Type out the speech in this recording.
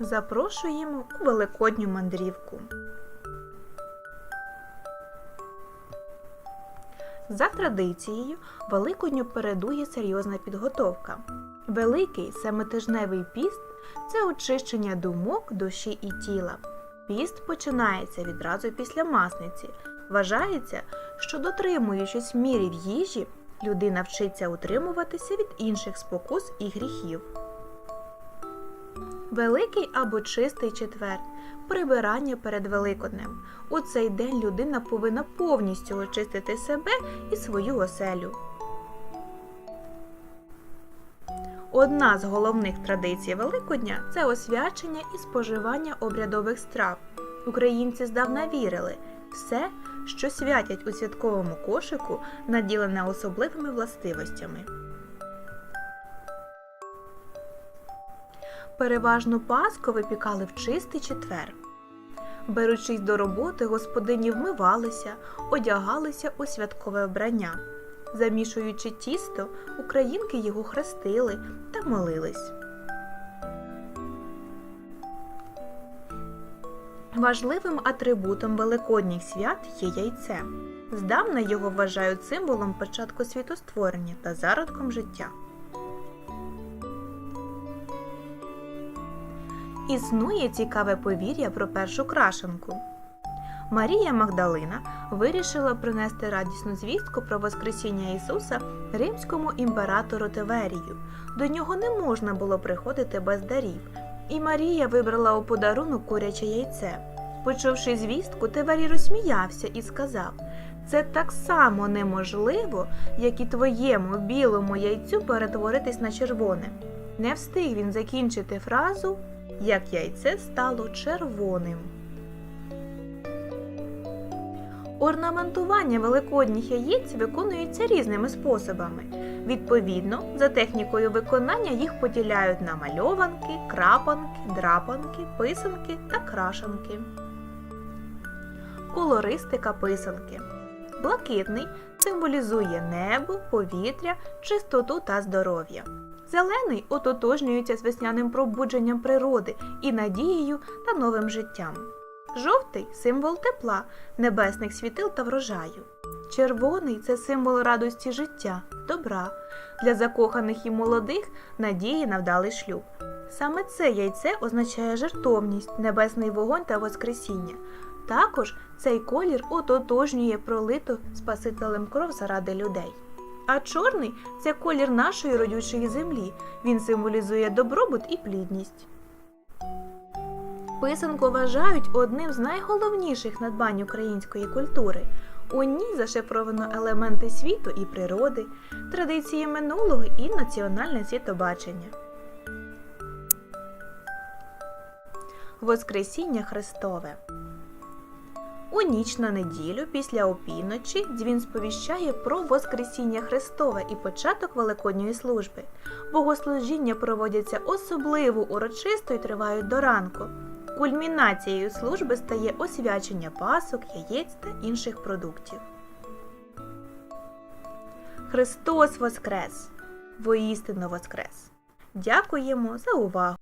запрошуємо у великодню мандрівку. За традицією, Великодню передує серйозна підготовка. Великий семитижневий піст це очищення думок, душі і тіла. Піст починається відразу після масниці. Вважається, що дотримуючись мірів їжі, людина вчиться утримуватися від інших спокус і гріхів. Великий або чистий четвер прибирання перед Великоднем. У цей день людина повинна повністю очистити себе і свою оселю. Одна з головних традицій Великодня це освячення і споживання обрядових страв. Українці здавна вірили, все, що святять у святковому кошику, наділене особливими властивостями. Переважно паску випікали в чистий четвер. Беручись до роботи, господині вмивалися, одягалися у святкове вбрання. Замішуючи тісто, українки його хрестили та молились. Важливим атрибутом великодніх свят є яйце. Здавна його вважають символом початку світостворення та зародком життя. Існує цікаве повір'я про першу крашенку. Марія Магдалина вирішила принести радісну звістку про Воскресіння Ісуса римському імператору Теверію. До нього не можна було приходити без дарів, і Марія вибрала у подарунок куряче яйце. Почувши звістку, Теверій розсміявся і сказав: Це так само неможливо, як і твоєму білому яйцю перетворитись на червоне. Не встиг він закінчити фразу, як яйце стало червоним. Орнаментування великодніх яєць виконується різними способами. Відповідно, за технікою виконання їх поділяють на мальованки, крапанки, драпанки, писанки та крашанки. Колористика писанки. Блакитний символізує небо, повітря, чистоту та здоров'я. Зелений ототожнюється з весняним пробудженням природи і надією та новим життям. Жовтий символ тепла, небесних світил та врожаю. Червоний це символ радості життя, добра, для закоханих і молодих надії на вдалий шлюб. Саме це яйце означає жертовність, небесний вогонь та воскресіння. Також цей колір ототожнює пролиту Спасителем кров заради людей. А чорний це колір нашої родючої землі. Він символізує добробут і плідність. Писанку вважають одним з найголовніших надбань української культури. У ній зашифровано елементи світу і природи, традиції минулого і національне світобачення. Воскресіння Христове у ніч на неділю після опівночі дзвін сповіщає про Воскресіння Христове і початок Великодньої служби. Богослужіння проводяться особливо урочисто і тривають до ранку. Кульмінацією служби стає освячення пасок, яєць та інших продуктів. Христос Воскрес! Воістину Воскрес! Дякуємо за увагу!